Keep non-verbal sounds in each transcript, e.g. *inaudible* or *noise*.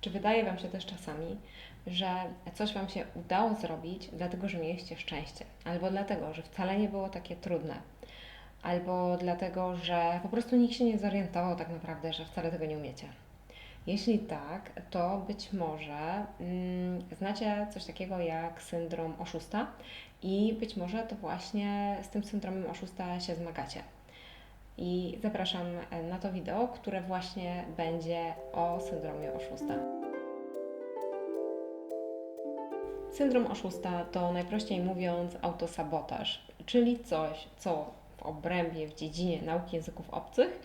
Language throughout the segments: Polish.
Czy wydaje Wam się też czasami, że coś Wam się udało zrobić, dlatego że mieliście szczęście, albo dlatego, że wcale nie było takie trudne, albo dlatego, że po prostu nikt się nie zorientował tak naprawdę, że wcale tego nie umiecie? Jeśli tak, to być może mm, znacie coś takiego jak syndrom oszusta i być może to właśnie z tym syndromem oszusta się zmagacie. I zapraszam na to wideo, które właśnie będzie o syndromie oszusta. Syndrom oszusta to najprościej mówiąc autosabotaż, czyli coś, co w obrębie, w dziedzinie nauki języków obcych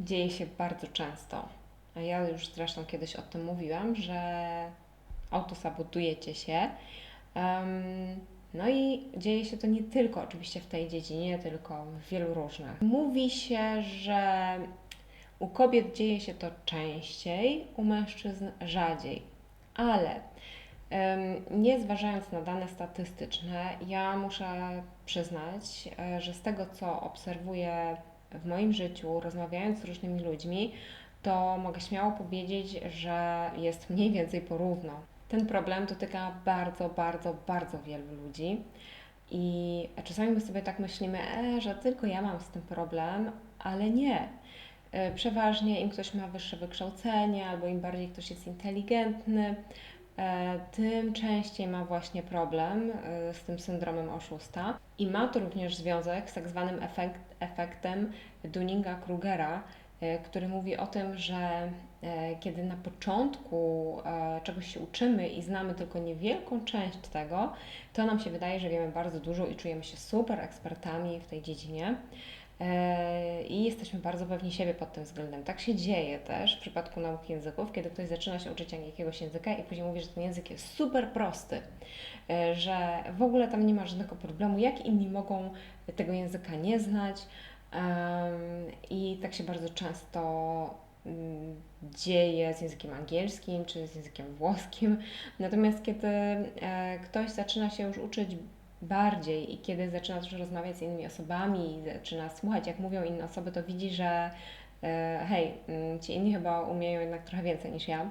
dzieje się bardzo często. A ja już zresztą kiedyś o tym mówiłam, że autosabotujecie się. Um, no i dzieje się to nie tylko oczywiście w tej dziedzinie, tylko w wielu różnych. Mówi się, że u kobiet dzieje się to częściej, u mężczyzn rzadziej, ale nie zważając na dane statystyczne, ja muszę przyznać, e, że z tego co obserwuję w moim życiu, rozmawiając z różnymi ludźmi, to mogę śmiało powiedzieć, że jest mniej więcej porówno. Ten problem dotyka bardzo, bardzo, bardzo wielu ludzi. I czasami my sobie tak myślimy, e, że tylko ja mam z tym problem, ale nie. E, przeważnie im ktoś ma wyższe wykształcenie, albo im bardziej ktoś jest inteligentny, e, tym częściej ma właśnie problem e, z tym syndromem oszusta. I ma to również związek z tak zwanym efekt, efektem Dunninga-Krugera, który mówi o tym, że e, kiedy na początku e, czegoś się uczymy i znamy tylko niewielką część tego, to nam się wydaje, że wiemy bardzo dużo i czujemy się super ekspertami w tej dziedzinie. I jesteśmy bardzo pewni siebie pod tym względem. Tak się dzieje też w przypadku nauki języków, kiedy ktoś zaczyna się uczyć jakiegoś języka i później mówi, że ten język jest super prosty, że w ogóle tam nie ma żadnego problemu, jak inni mogą tego języka nie znać, i tak się bardzo często mm, dzieje z językiem angielskim czy z językiem włoskim. Natomiast kiedy e, ktoś zaczyna się już uczyć bardziej i kiedy zaczyna też rozmawiać z innymi osobami i zaczyna słuchać, jak mówią inne osoby, to widzi, że e, hej, mm, ci inni chyba umieją jednak trochę więcej niż ja.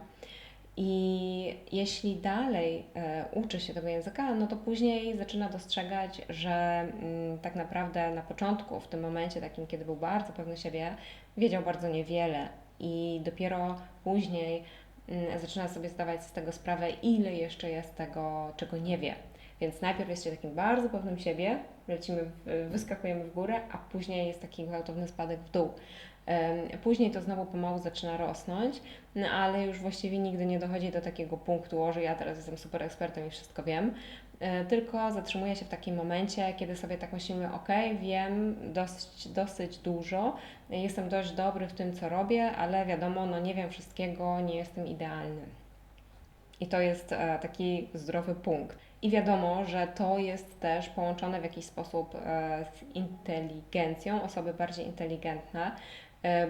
I jeśli dalej e, uczy się tego języka, no to później zaczyna dostrzegać, że mm, tak naprawdę na początku, w tym momencie takim, kiedy był bardzo pewny siebie, wiedział bardzo niewiele i dopiero później mm, zaczyna sobie zdawać z tego sprawę, ile jeszcze jest tego, czego nie wie. Więc najpierw jest się takim bardzo pewnym siebie, lecimy, wyskakujemy w górę, a później jest taki gwałtowny spadek w dół. Później to znowu pomału zaczyna rosnąć, no ale już właściwie nigdy nie dochodzi do takiego punktu, że ja teraz jestem super ekspertem i wszystko wiem, e, tylko zatrzymuje się w takim momencie, kiedy sobie tak myślimy, ok, wiem dosyć, dosyć dużo, jestem dość dobry w tym, co robię, ale wiadomo, no nie wiem wszystkiego, nie jestem idealny. I to jest e, taki zdrowy punkt. I wiadomo, że to jest też połączone w jakiś sposób e, z inteligencją. Osoby bardziej inteligentne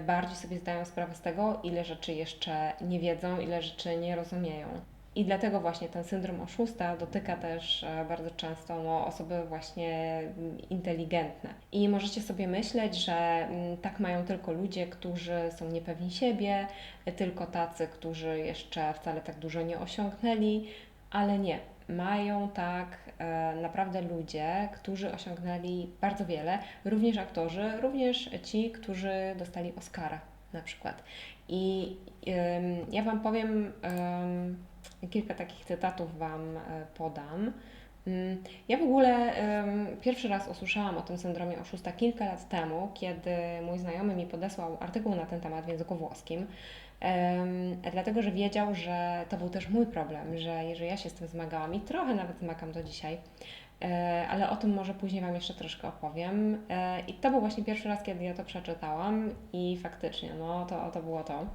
bardziej sobie zdają sprawę z tego, ile rzeczy jeszcze nie wiedzą, ile rzeczy nie rozumieją. I dlatego właśnie ten syndrom oszusta dotyka też e, bardzo często no, osoby właśnie inteligentne. I możecie sobie myśleć, że mm, tak mają tylko ludzie, którzy są niepewni siebie, tylko tacy, którzy jeszcze wcale tak dużo nie osiągnęli, ale nie mają tak e, naprawdę ludzie, którzy osiągnęli bardzo wiele, również aktorzy, również ci, którzy dostali Oscara na przykład. I ja Wam powiem, kilka takich cytatów Wam e, podam. Mm, ja w ogóle pierwszy raz usłyszałam o tym syndromie oszusta kilka lat temu, kiedy mój znajomy mi podesłał artykuł na ten temat w języku włoskim dlatego że wiedział, że to był też mój problem, że jeżeli ja się z tym zmagałam i trochę nawet zmagam do dzisiaj, e, ale o tym może później Wam jeszcze troszkę opowiem. E, I to był właśnie pierwszy raz, kiedy ja to przeczytałam i faktycznie, no to, to było to.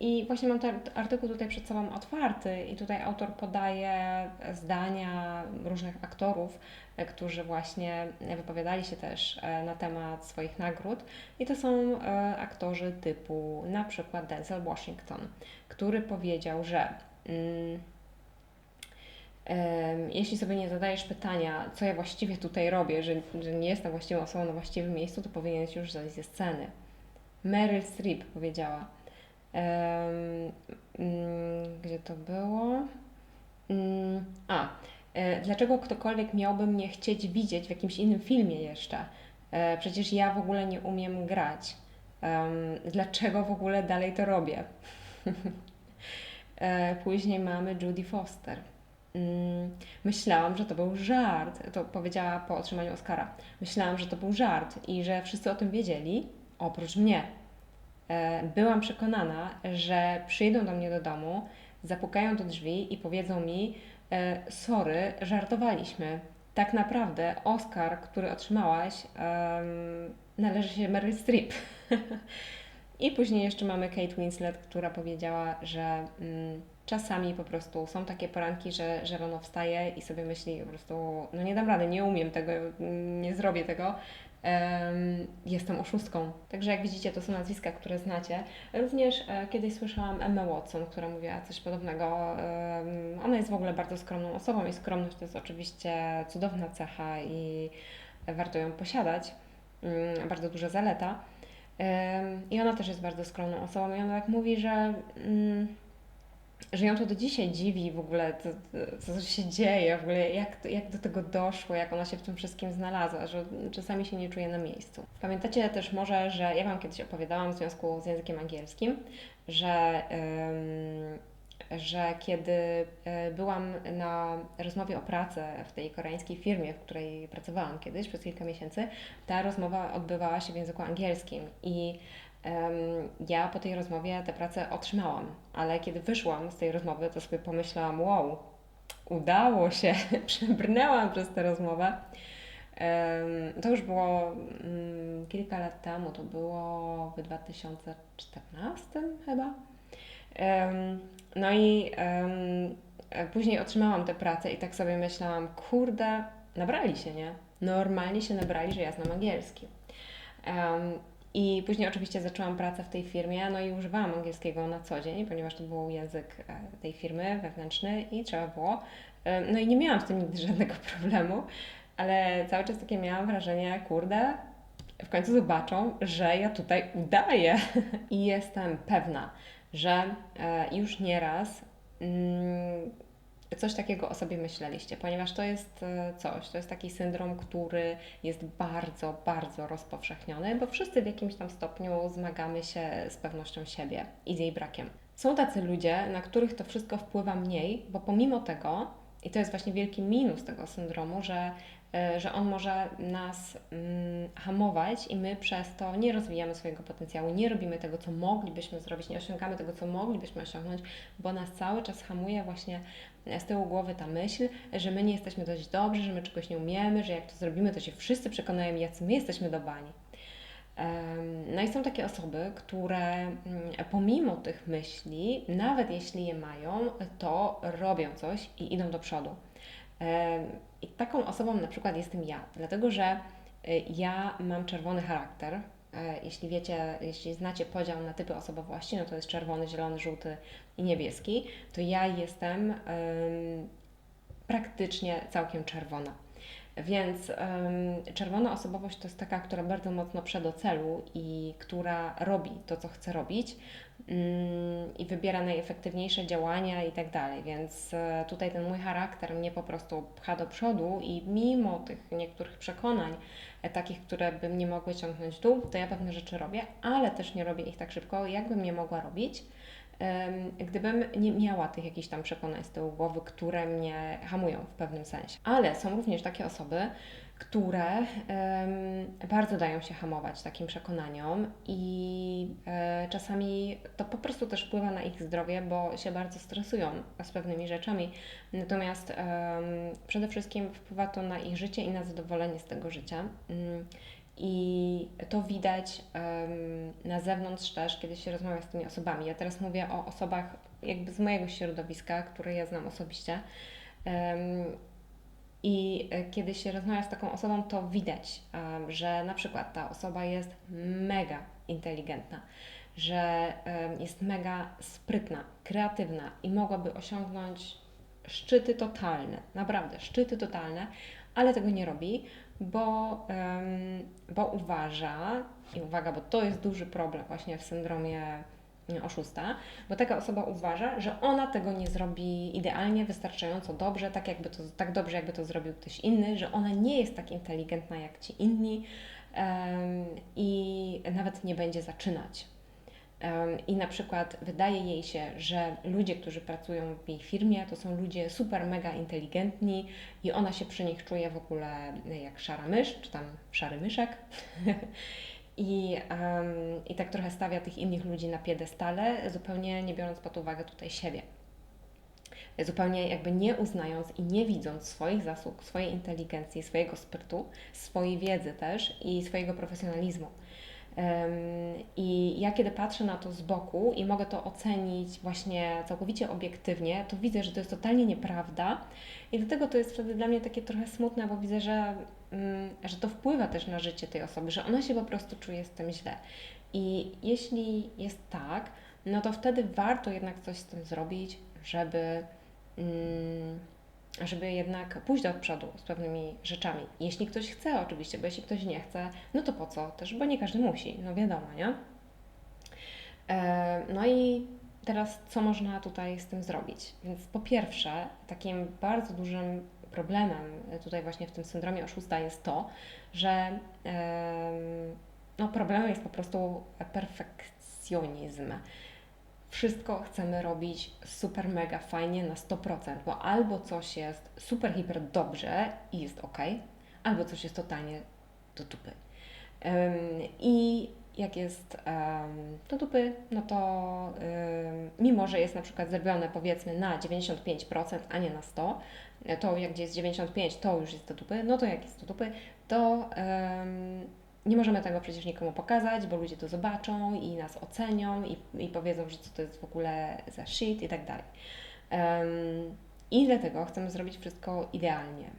I właśnie mam ten artykuł tutaj przed sobą otwarty i tutaj autor podaje zdania różnych aktorów, e, którzy właśnie wypowiadali się też e, na temat swoich nagród. I to są e, aktorzy typu na przykład Denzel Washington, który powiedział, że mm, jeśli sobie nie zadajesz pytania, co ja właściwie tutaj robię, że, że nie jestem właściwą osobą na właściwym miejscu, to powinieneś już zejść ze sceny. Meryl Streep powiedziała, to było? Mm, a, e, dlaczego ktokolwiek miałby mnie chcieć widzieć w jakimś innym filmie jeszcze? E, przecież ja w ogóle nie umiem grać. Dlaczego w ogóle dalej to robię? *laughs* E, Później mamy Judy Foster. Mm, Myślałam, że to był żart. To powiedziała po otrzymaniu Oscara. Myślałam, że to był żart i że wszyscy o tym wiedzieli, oprócz mnie. E, Byłam przekonana, że przyjdą do mnie do domu, zapukają do drzwi i powiedzą mi: e, Sorry, żartowaliśmy. Tak naprawdę Oscar, który otrzymałaś, należy się Meryl Streep. *laughs* I później jeszcze mamy Kate Winslet, która powiedziała, że mm, czasami po prostu są takie poranki, że, że rano wstaje i sobie myśli po prostu, no nie dam rady, nie umiem tego, nie zrobię tego. Em, jestem oszustką. Także jak widzicie, to są nazwiska, które znacie. Również e, kiedyś słyszałam Emma Watson, która mówiła coś podobnego. Ona jest w ogóle bardzo skromną osobą i skromność to jest oczywiście cudowna cecha i warto ją posiadać. Mm, bardzo duża zaleta. I ona też jest bardzo skromną osobą i ona tak mówi, że, mm, że ją to do dzisiaj dziwi w ogóle, co, co się dzieje, w ogóle jak, jak do tego doszło, jak ona się w tym wszystkim znalazła, że czasami się nie czuje na miejscu. Pamiętacie też może, że ja Wam kiedyś opowiadałam w związku z językiem angielskim, że, em, że kiedy e, byłam na rozmowie o pracy w tej koreańskiej firmie, w której pracowałam kiedyś przez kilka miesięcy, ta rozmowa odbywała się w języku angielskim i ja po tej rozmowie tę pracę otrzymałam, ale kiedy wyszłam z tej rozmowy, to sobie pomyślałam, wow, udało się, *laughs* przebrnęłam przez tę rozmowę. To już było mm, kilka lat temu, to było w 2014 chyba. No i później otrzymałam tę pracę i tak sobie myślałam, kurde, nabrali się, nie? Normalnie się nabrali, że ja znam angielski. I później oczywiście zaczęłam pracę w tej firmie, no i używałam angielskiego na co dzień, ponieważ to był język e, tej firmy wewnętrzny i trzeba było. Em, No i nie miałam z tym nigdy *laughs* żadnego problemu, ale cały czas takie miałam wrażenie, kurde, w końcu zobaczą, że ja tutaj udaję. *laughs* I jestem pewna, że e, już nieraz mm, coś takiego o sobie myśleliście, ponieważ to jest e, coś, to jest taki syndrom, który jest bardzo, bardzo rozpowszechniony, bo wszyscy w jakimś tam stopniu zmagamy się z pewnością siebie i z jej brakiem. Są tacy ludzie, na których to wszystko wpływa mniej, bo pomimo tego, i to jest właśnie wielki minus tego syndromu, że, e, że on może nas mm, hamować i my przez to nie rozwijamy swojego potencjału, nie robimy tego, co moglibyśmy zrobić, nie osiągamy tego, co moglibyśmy osiągnąć, bo nas cały czas hamuje właśnie z tyłu głowy ta myśl, że my nie jesteśmy dość dobrzy, że my czegoś nie umiemy, że jak to zrobimy, to się wszyscy przekonają, jacy my jesteśmy dobani. No i są takie osoby, które mm, pomimo tych myśli, nawet jeśli je mają, to robią coś i idą do przodu. I taką osobą na przykład jestem ja, dlatego że y, ja mam czerwony charakter. E, Jeśli wiecie, jeśli znacie podział na typy osobowości, no to jest czerwony, zielony, żółty i niebieski, to ja jestem em, praktycznie całkiem czerwona. Więc em, czerwona osobowość to jest taka, która bardzo mocno prze do celu i która robi to, co chce robić mm, i wybiera najefektywniejsze działania i tak dalej. Więc e, tutaj ten mój charakter mnie po prostu pcha do przodu i mimo tych niektórych przekonań, e, takich, które by mnie mogły ciągnąć w dół, to ja pewne rzeczy robię, ale też nie robię ich tak szybko, jakbym je mogła robić. Gdybym nie miała tych jakichś tam przekonań z tyłu głowy, które mnie hamują w pewnym sensie. Ale są również takie osoby, które bardzo dają się hamować takim przekonaniom i e, czasami to po prostu też wpływa na ich zdrowie, bo się bardzo stresują z pewnymi rzeczami. Natomiast przede wszystkim wpływa to na ich życie i na zadowolenie z tego życia. I to widać na zewnątrz też, kiedy się rozmawia z tymi osobami. Ja teraz mówię o osobach jakby z mojego środowiska, które ja znam osobiście. I e, kiedy się rozmawia z taką osobą, to widać, że na przykład ta osoba jest mega inteligentna, że jest mega sprytna, kreatywna i mogłaby osiągnąć szczyty totalne, naprawdę szczyty totalne, ale tego nie robi, bo, em, bo uważa, i uwaga, bo to jest duży problem właśnie w syndromie oszusta, bo taka osoba uważa, że ona tego nie zrobi idealnie, wystarczająco dobrze, tak, jakby to, tak dobrze, jakby to zrobił ktoś inny, że ona nie jest tak inteligentna jak ci inni um, i nawet nie będzie zaczynać. I na przykład wydaje jej się, że ludzie, którzy pracują w jej firmie, to są ludzie super, mega inteligentni i ona się przy nich czuje w ogóle jak szara mysz, czy tam szary myszek. *laughs* I, um, I tak trochę stawia tych innych ludzi na piedestale, zupełnie nie biorąc pod uwagę tutaj siebie. Zupełnie jakby nie uznając i nie widząc swoich zasług, swojej inteligencji, swojego sprytu, swojej wiedzy też i swojego profesjonalizmu. I ja kiedy patrzę na to z boku i mogę to ocenić właśnie całkowicie obiektywnie, to widzę, że to jest totalnie nieprawda i dlatego to jest wtedy dla mnie takie trochę smutne, bo widzę, że, mm, że to wpływa też na życie tej osoby, że ona się po prostu czuje z tym źle. I jeśli jest tak, no to wtedy warto jednak coś z tym zrobić, żeby. Mm, żeby jednak pójść do przodu z pewnymi rzeczami. Jeśli ktoś chce, oczywiście, bo jeśli ktoś nie chce, no to po co też, bo nie każdy musi, no wiadomo, nie? E, no i teraz co można tutaj z tym zrobić? Więc po pierwsze, takim bardzo dużym problemem tutaj właśnie w tym syndromie oszusta jest to, że no problemem jest po prostu perfekcjonizm wszystko chcemy robić super, mega fajnie na 100%, bo albo coś jest super, hiper dobrze i jest ok, albo coś jest totalnie do dupy. Um, I jak jest um, do dupy, no to um, mimo, że jest na przykład zrobione powiedzmy na 95%, a nie na 100%, to jak gdzie jest 95, to już jest do dupy, no to jak jest do dupy, to nie możemy tego przecież nikomu pokazać, bo ludzie to zobaczą i nas ocenią i, i powiedzą, że co to jest w ogóle za shit i tak dalej. Um, I dlatego chcemy zrobić wszystko idealnie.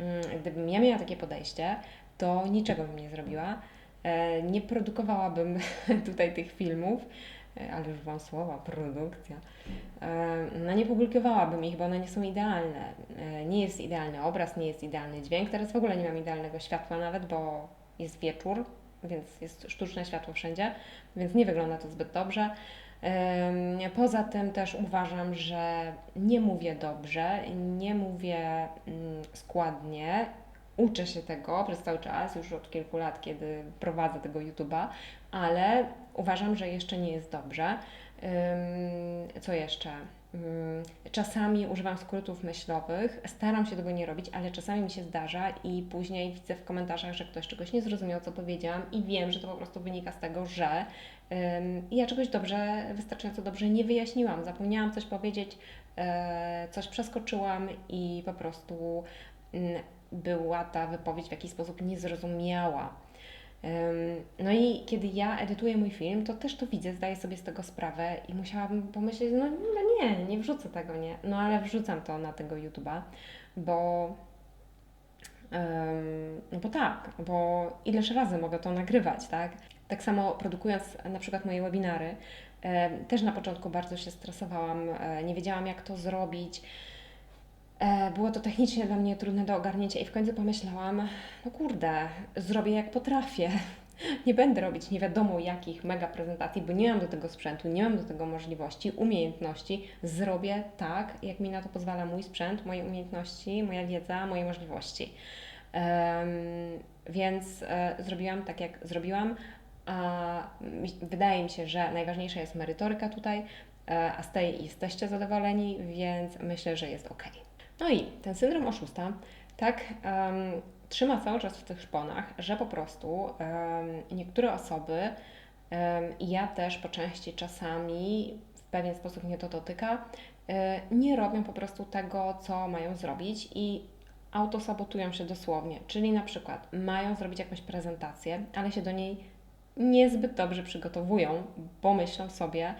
Um, gdybym ja miała takie podejście, to niczego bym nie zrobiła. E, nie produkowałabym *laughs* tutaj tych filmów, e, ale już Wam słowa, produkcja. E, no nie publikowałabym ich, bo one nie są idealne. Nie jest idealny obraz, nie jest idealny dźwięk. Teraz w ogóle nie mam idealnego światła nawet, bo jest wieczór, więc jest sztuczne światło wszędzie, więc nie wygląda to zbyt dobrze. Poza tym też uważam, że nie mówię dobrze, nie mówię mm, składnie. Uczę się tego przez cały czas, już od kilku lat, kiedy prowadzę tego YouTube'a, ale uważam, że jeszcze nie jest dobrze. Co jeszcze? Mm, czasami używam skrótów myślowych, staram się tego nie robić, ale czasami mi się zdarza i później widzę w komentarzach, że ktoś czegoś nie zrozumiał, co powiedziałam, i wiem, że to po prostu wynika z tego, że ja czegoś dobrze, wystarczająco dobrze nie wyjaśniłam. Zapomniałam coś powiedzieć, e, coś przeskoczyłam i po prostu um, była ta wypowiedź w jakiś sposób niezrozumiała. No i kiedy ja edytuję mój film, to też to widzę, zdaję sobie z tego sprawę i musiałabym pomyśleć, no, no nie, nie wrzucę tego, nie. No ale wrzucam to na tego YouTube'a, bo no bo tak, bo ileż razy mogę to nagrywać, tak? Tak samo produkując na przykład moje webinary, też na początku bardzo się stresowałam, e, nie wiedziałam jak to zrobić. E, było to technicznie dla mnie trudne do ogarnięcia i w końcu pomyślałam, no kurde, zrobię jak potrafię. *laughs* Nie będę robić nie wiadomo jakich mega prezentacji, bo nie mam do tego sprzętu, nie mam do tego możliwości, umiejętności. Zrobię tak, jak mi na to pozwala mój sprzęt, moje umiejętności, moja wiedza, moje możliwości. Um, więc e, zrobiłam tak, jak zrobiłam. A wydaje mi się, że najważniejsza jest merytoryka tutaj, e, a z tej jesteście zadowoleni, więc myślę, że jest ok. No i ten syndrom oszusta tak um, trzyma cały czas w tych szponach, że po prostu um, niektóre osoby um, ja też po części czasami w pewien sposób mnie to dotyka, e, nie robią po prostu tego, co mają zrobić i autosabotują się dosłownie. Czyli na przykład mają zrobić jakąś prezentację, ale się do niej niezbyt dobrze przygotowują, bo myślą sobie,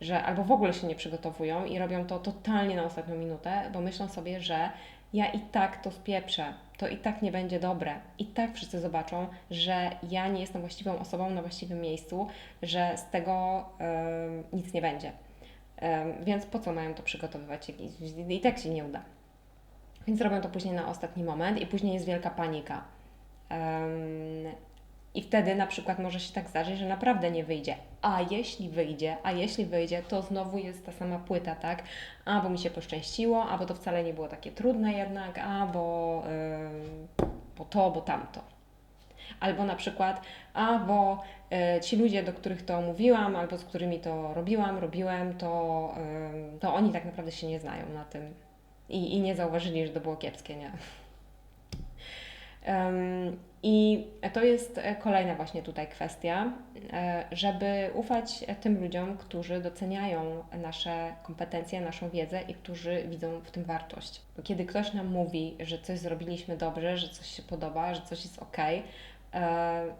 że albo w ogóle się nie przygotowują i robią to totalnie na ostatnią minutę, bo myślą sobie, że ja i tak to spieprzę, to i tak nie będzie dobre. I tak wszyscy zobaczą, że ja nie jestem właściwą osobą na właściwym miejscu, że z tego nic nie będzie. więc po co mają to przygotowywać? I, I tak się nie uda. Więc robią to później na ostatni moment i później jest wielka panika. I wtedy na przykład może się tak zdarzyć, że naprawdę nie wyjdzie. A jeśli wyjdzie, a jeśli wyjdzie, to znowu jest ta sama płyta, tak? A bo mi się poszczęściło, a bo to wcale nie było takie trudne jednak, a bo, yy, bo to, bo tamto. Albo na przykład, a bo y, ci ludzie, do których to mówiłam, albo z którymi to robiłam, robiłem, to, y, to oni tak naprawdę się nie znają na tym i, i nie zauważyli, że to było kiepskie, nie? I to jest kolejna właśnie tutaj kwestia, e, żeby ufać tym ludziom, którzy doceniają nasze kompetencje, naszą wiedzę i którzy widzą w tym wartość. Kiedy ktoś nam mówi, że coś zrobiliśmy dobrze, że coś się podoba, że coś jest ok,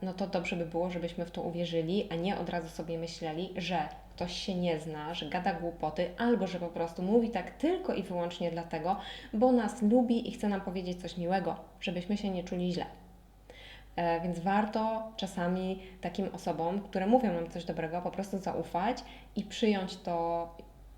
no to dobrze by było, żebyśmy w to uwierzyli, a nie od razu sobie myśleli, że ktoś się nie zna, że gada głupoty, albo że po prostu mówi tak tylko i wyłącznie dlatego, bo nas lubi i chce nam powiedzieć coś miłego, żebyśmy się nie czuli źle. E, więc warto czasami takim osobom, które mówią nam coś dobrego, po prostu zaufać i przyjąć to,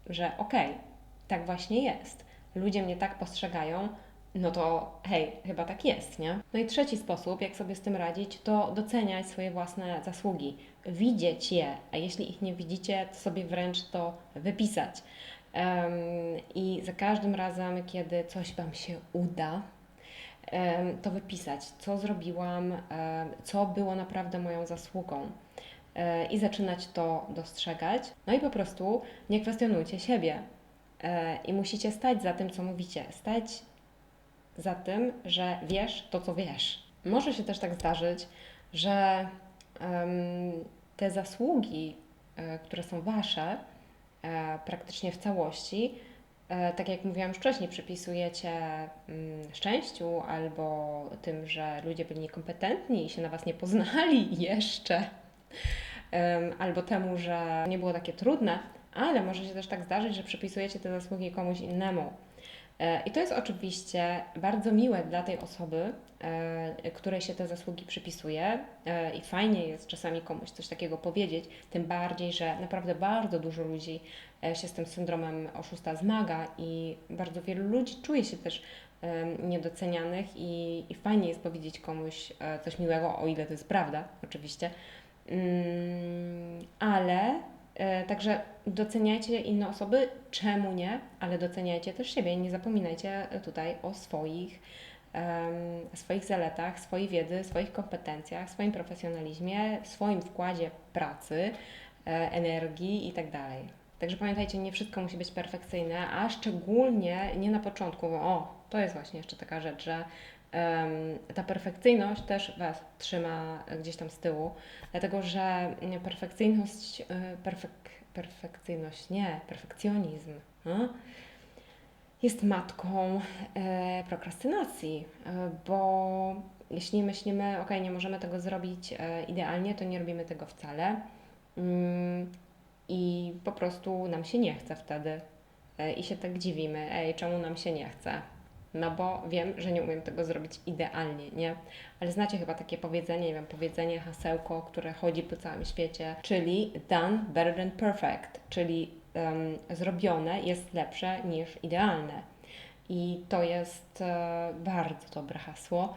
że okej, okay, tak właśnie jest. Ludzie mnie tak postrzegają, no to hej, chyba tak jest, nie? No i trzeci sposób, jak sobie z tym radzić, to doceniać swoje własne zasługi, widzieć je, a jeśli ich nie widzicie, to sobie wręcz to wypisać. Um, I za każdym razem, kiedy coś Wam się uda, um, to wypisać, co zrobiłam, um, co było naprawdę moją zasługą e, i zaczynać to dostrzegać. No i po prostu nie kwestionujcie siebie. E, I musicie stać za tym, co mówicie, stać za tym, że wiesz to, co wiesz. Może się też tak zdarzyć, że um, te zasługi, e, które są wasze, e, praktycznie w całości, e, tak jak mówiłam już wcześniej, przypisujecie mm, szczęściu albo tym, że ludzie byli niekompetentni i się na was nie poznali *laughs* jeszcze, albo temu, że nie było takie trudne, ale może się też tak zdarzyć, że przypisujecie te zasługi komuś innemu. E, I to jest oczywiście bardzo miłe dla tej osoby, e, której się te zasługi przypisuje e, i fajnie jest czasami komuś coś takiego powiedzieć, tym bardziej, że naprawdę bardzo dużo ludzi się z tym syndromem oszusta zmaga i bardzo wielu ludzi czuje się też niedocenianych i, i fajnie jest powiedzieć komuś coś miłego, o ile to jest prawda, oczywiście. Mm, ale także doceniajcie inne osoby, czemu nie, ale doceniajcie też siebie. Nie zapominajcie tutaj o swoich, swoich zaletach, swojej wiedzy, swoich kompetencjach, swoim profesjonalizmie, swoim wkładzie pracy, e, energii itd. Tak Także pamiętajcie, nie wszystko musi być perfekcyjne, a szczególnie nie na początku. O, to jest właśnie jeszcze taka rzecz, że ta perfekcyjność też Was trzyma gdzieś tam z tyłu, dlatego że perfekcyjność, e, perfek, perfekcyjność, nie, perfekcjonizm no, jest matką e, prokrastynacji, e, bo jeśli myślimy, ok, nie możemy tego zrobić idealnie, to nie robimy tego wcale mm, i po prostu nam się nie chce wtedy i się tak dziwimy, ej, czemu nam się nie chce? No bo wiem, że nie umiem tego zrobić idealnie, nie? Ale znacie chyba takie powiedzenie, nie wiem, powiedzenie, hasełko, które chodzi po całym świecie, czyli done better than perfect, czyli um, zrobione jest lepsze niż idealne. I to jest e, bardzo dobre hasło.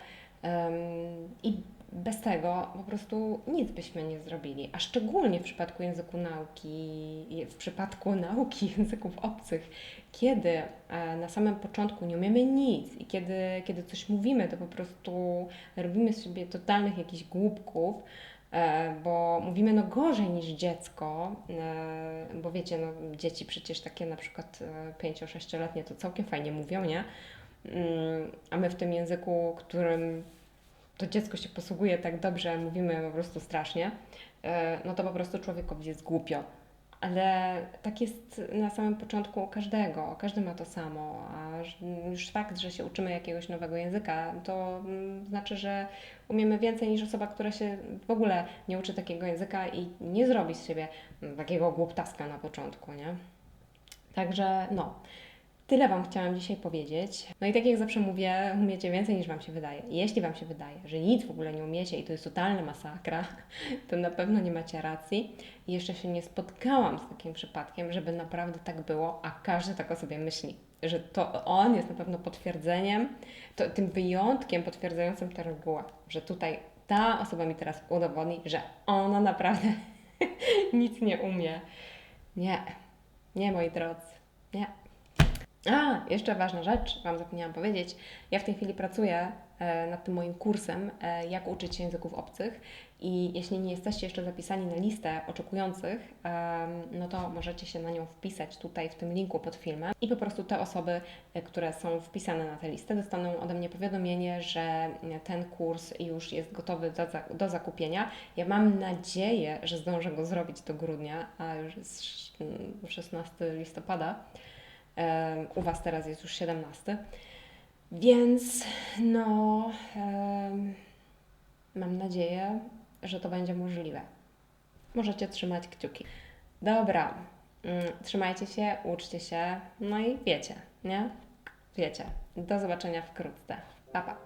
I bez tego po prostu nic byśmy nie zrobili, a szczególnie w przypadku języku nauki, w przypadku *laughs* nauki języków obcych, kiedy e, na samym początku nie umiemy nic i kiedy, kiedy coś mówimy, to po prostu robimy sobie totalnych jakichś głupków, e, bo mówimy no gorzej niż dziecko, e, bo wiecie, no dzieci przecież takie na przykład 5-6-letnie to całkiem fajnie mówią, nie? Mm, a my w tym języku, którym to dziecko się posługuje tak dobrze, mówimy po prostu strasznie, e, no to po prostu człowiekowi jest głupio. Ale tak jest na samym początku u każdego, każdy ma to samo, a już fakt, że się uczymy jakiegoś nowego języka, to mm, znaczy, że umiemy więcej niż osoba, która się w ogóle nie uczy takiego języka i nie zrobi z siebie takiego głuptaska na początku, nie? Także no, Tyle Wam chciałam dzisiaj powiedzieć. No i tak jak zawsze mówię, umiecie więcej niż Wam się wydaje. Jeśli Wam się wydaje, że nic w ogóle nie umiecie i to jest totalna masakra, *laughs* to na pewno nie macie racji. Jeszcze się nie spotkałam z takim przypadkiem, żeby naprawdę tak było, a każdy tak o sobie myśli. Że to on jest na pewno potwierdzeniem, to, tym wyjątkiem potwierdzającym tę regułę, że tutaj ta osoba mi teraz udowodni, że ona naprawdę *laughs* nic nie umie. Nie, nie moi drodzy, nie. A, jeszcze ważna rzecz, Wam zapomniałam powiedzieć. Ja w tej chwili pracuję e, nad tym moim kursem, e, jak uczyć się języków obcych. I jeśli nie jesteście jeszcze zapisani na listę oczekujących, no to możecie się na nią wpisać tutaj w tym linku pod filmem. I po prostu te osoby, e, które są wpisane na tę listę, dostaną ode mnie powiadomienie, że ten kurs już jest gotowy do, do zakupienia. Ja mam nadzieję, że zdążę go zrobić do grudnia, a już jest sz- mm, 16 listopada. U Was teraz jest już 17. Więc no, mam nadzieję, że to będzie możliwe. Możecie trzymać kciuki. Dobra, mm, trzymajcie się, uczcie się, no i wiecie, nie? Wiecie. Do zobaczenia wkrótce. Pa, pa.